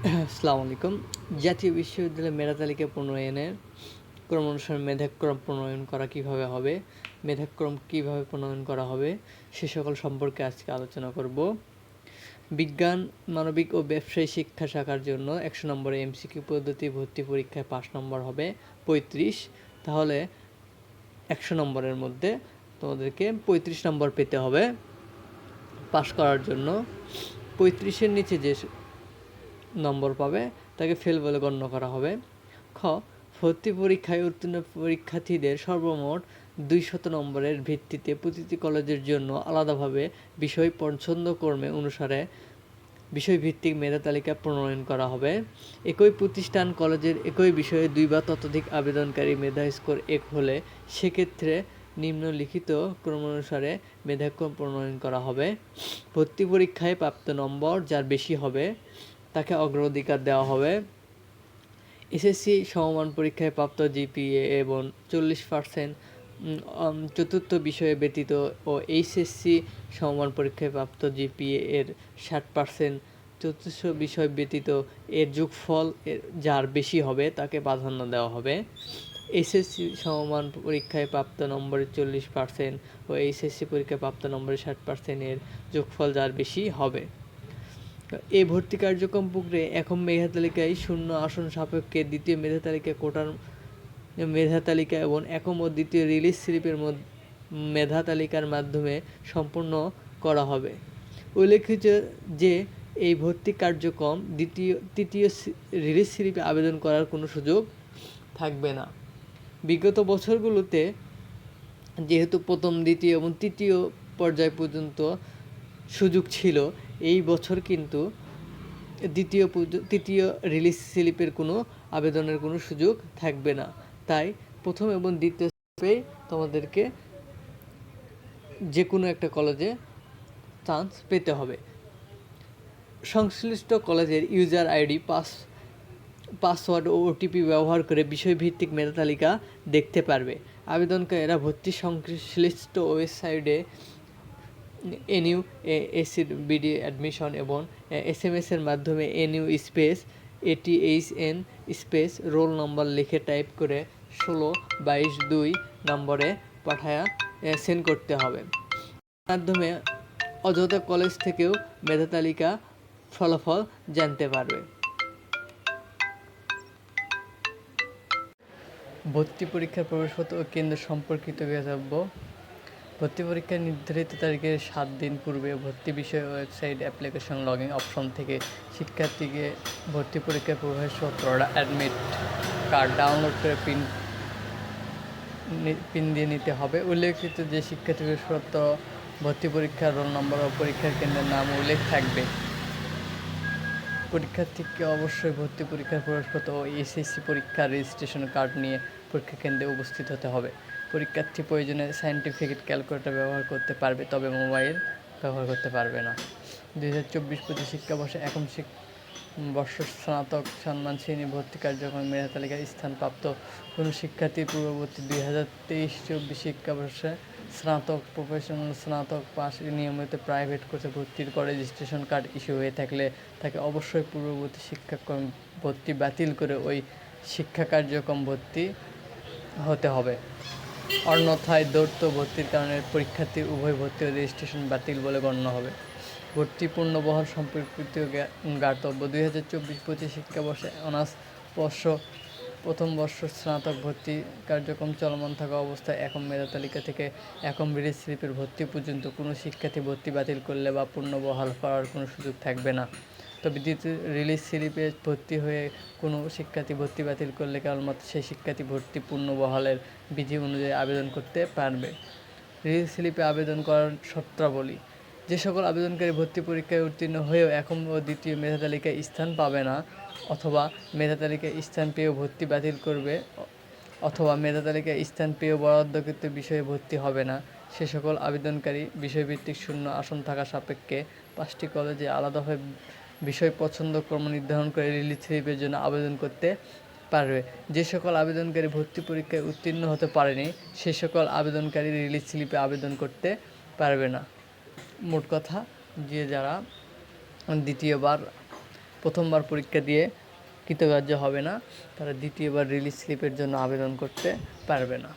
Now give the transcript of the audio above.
আসসালামু আলাইকুম। জাতীয় বিশ্ববিদ্যালয় মেধা তালিকা প্রণয়নের ক্রমানুসারে মেধাক্রম প্রণয়ন করা কীভাবে হবে, মেধাক্রম কীভাবে প্রণয়ন করা হবে, সে সকল সম্পর্কে আজকে আলোচনা করব। বিজ্ঞান, মানবিক ও ব্যবসায়ী শিক্ষা শাখার জন্য একশো নম্বরে এমসিকিউ পদ্ধতি ভর্তি পরীক্ষায় পাঁচ নম্বর হবে পঁয়ত্রিশ। তাহলে একশো নম্বরের মধ্যে তোমাদেরকে পঁয়ত্রিশ নম্বর পেতে হবে। পাশ করার জন্য পঁয়ত্রিশের নিচে যে নম্বর পাবে, তাকে ফেল বলে গণ্য করা হবে। খ, ভর্তি পরীক্ষায় উত্তীর্ণ পরীক্ষার্থীদের সর্বমোট দুইশত নম্বরের ভিত্তিতে প্রতিটি কলেজের জন্য আলাদাভাবে বিষয় পছন্দক্রমে অনুসারে বিষয়ভিত্তিক মেধা তালিকা প্রণয়ন করা হবে। একই প্রতিষ্ঠান কলেজের একই বিষয়ে দুই বা ততোধিক আবেদনকারী মেধা স্কোর এক হলে সেক্ষেত্রে নিম্নলিখিত ক্রমানুসারে মেধাক্রম প্রণয়ন করা হবে। ভর্তি পরীক্ষায় প্রাপ্ত নম্বর যার বেশি হবে তাকে অগ্রাধিকার দেওয়া হবে। এসএসসি সমমান পরীক্ষায় প্রাপ্ত জিপিএ এবং চল্লিশ পার্সেন্ট চতুর্থ বিষয়ে ব্যতীত ও এইচএসসি সমমান পরীক্ষায় প্রাপ্ত জিপিএ এর ষাট পার্সেন্ট চতুর্থ বিষয় ব্যতীত এর যোগফল যার বেশি হবে তাকে প্রাধান্য দেওয়া হবে। এসএসসি সমমান পরীক্ষায় প্রাপ্ত নম্বরের চল্লিশ পার্সেন্ট ও এইচএসসি পরীক্ষায় প্রাপ্ত নম্বরের ষাট পার্সেন্টের যোগফল যার বেশি হবে। এই ভর্তি কার্যক্রম পুকুরে এখন মেধা তালিকায় শূন্য আসন সাপেক্ষে দ্বিতীয় মেধা তালিকা কোটার মেধা তালিকা এবং একম ও দ্বিতীয় রিলিজ স্লিপের মেধা তালিকার মাধ্যমে সম্পন্ন করা হবে। উল্লেখিত যে এই ভর্তি কার্যক্রম দ্বিতীয়, তৃতীয় রিলিজ স্লিপে আবেদন করার কোনো সুযোগ থাকবে না। বিগত বছরগুলোতে যেহেতু প্রথম, দ্বিতীয় এবং তৃতীয় পর্যায় পর্যন্ত সুযোগ ছিল এই বছর কিন্তু দ্বিতীয় পুজো, তৃতীয় রিলিজ স্লিপের কোনো আবেদনের কোনো সুযোগ থাকবে না। তাই প্রথম এবং দ্বিতীয় স্লিপে তোমাদেরকে যে কোনো একটা কলেজে চান্স পেতে হবে। সংশ্লিষ্ট কলেজের ইউজার আইডি পাস পাসওয়ার্ড ও ওটিপি ব্যবহার করে বিষয়ভিত্তিক মেধা তালিকা দেখতে পারবে। আবেদনকারীরা ভর্তি সংশ্লিষ্ট ওয়েবসাইটে এনইউ এসির বিডি অ্যাডমিশন এবং এস এম এসের মাধ্যমে NU space A T H N space roll number লিখে টাইপ করে ষোলো বাইশ দুই নম্বরে পাঠায়া সেন্ড করতে হবে। মাধ্যমে অযোধ্যা কলেজ থেকেও মেধা তালিকা ফলাফল জানতে পারবে। ভর্তি পরীক্ষার প্রবেশপত্র ও কেন্দ্র সম্পর্কিত বিজ্ঞাপন ভর্তি পরীক্ষার নির্ধারিত তারিখের সাত দিন পূর্বে ভর্তি বিষয় ওয়েবসাইট অ্যাপ্লিকেশন লগইন অপশন থেকে শিক্ষার্থীকে ভর্তি পরীক্ষার প্রবেশপত্র অ্যাডমিট কার্ড ডাউনলোড করে পিন পিন দিয়ে নিতে হবে। উল্লেখিত যে শিক্ষার্থী প্রবেশপত্র ভর্তি পরীক্ষার রোল নম্বর ও পরীক্ষার কেন্দ্রের নাম উল্লেখ থাকবে। পরীক্ষার্থীকে অবশ্যই ভর্তি পরীক্ষার প্রবেশপত্র ও এসএসসি পরীক্ষার রেজিস্ট্রেশন কার্ড নিয়ে পরীক্ষা কেন্দ্রে উপস্থিত হতে হবে। পরীক্ষার্থী প্রয়োজনে সায়েন্টিফিক ক্যালকুলেটর ব্যবহার করতে পারবে, তবে মোবাইল ব্যবহার করতে পারবে না। দুই হাজার চব্বিশ পঁচিশ শিক্ষাবর্ষে এখন বর্ষ স্নাতক সম্মান শ্রেণি ভর্তি কার্যক্রম মেধা তালিকায় স্থানপ্রাপ্ত কোনো শিক্ষার্থী পূর্ববর্তী দুই হাজার তেইশ চব্বিশ শিক্ষাবর্ষে স্নাতক প্রফেশনাল স্নাতক পাশ নিয়মিত প্রাইভেট কোর্সে ভর্তির করে রেজিস্ট্রেশন কার্ড ইস্যু হয়ে থাকলে তাকে অবশ্যই পূর্ববর্তী শিক্ষাক্রম ভর্তি বাতিল করে ওই শিক্ষা কার্যক্রম ভর্তি হতে হবে। অন্যথায় দৌড় ভর্তির কারণে পরীক্ষার্থীর উভয় ভর্তি ও রেজিস্ট্রেশন বাতিল বলে গণ্য হবে। ভর্তি পূর্ণবহাল সম্পর্কিত জ্ঞাতব্য দুই হাজার চব্বিশ পঁচিশ শিক্ষাবর্ষে অনার্স বর্ষ, প্রথম বর্ষ স্নাতক ভর্তি কার্যক্রম চলমান থাকা অবস্থায় এখন মেধা তালিকা থেকে এখন বিড়ি স্লিপের ভর্তি পর্যন্ত কোনো শিক্ষার্থী ভর্তি বাতিল করলে বা পূর্ণবহাল করার কোনো সুযোগ থাকবে না। তবে দ্বিতীয় রিলিজ স্লিপে ভর্তি হয়ে কোনো শিক্ষার্থী ভর্তি বাতিল করলে কেবলমাত্র সেই শিক্ষার্থী ভর্তি পূর্ণবহালের বিধি অনুযায়ী আবেদন করতে পারবে। রিলিজ স্লিপে আবেদন করার শর্তাবলী, যে সকল আবেদনকারী ভর্তি পরীক্ষায় উত্তীর্ণ হয়েও এখন ও দ্বিতীয় মেধা তালিকায় স্থান পাবে না অথবা মেধা তালিকায় স্থান পেয়েও ভর্তি বাতিল করবে, অথবা মেধা তালিকায় স্থান পেয়েও বরাদ্দকৃত বিষয়ে ভর্তি হবে না, সে সকল আবেদনকারী বিষয়ভিত্তিক শূন্য আসন থাকা সাপেক্ষে পাঁচটি কলেজে আলাদাভাবে বিষয় পছন্দ ক্রম নির্ধারণ করে রিলিজ স্লিপের জন্য আবেদন করতে পারবে। যে সকল আবেদনকারী ভর্তি পরীক্ষায় উত্তীর্ণ হতে পারেনি, সে সকল আবেদনকারী রিলিজ স্লিপে আবেদন করতে পারবে না। মোট কথা যে যারা দ্বিতীয়বার, প্রথমবার পরীক্ষা দিয়ে কৃতকার্য হবে না, তারা দ্বিতীয়বার রিলিজ স্লিপের জন্য আবেদন করতে পারবে না।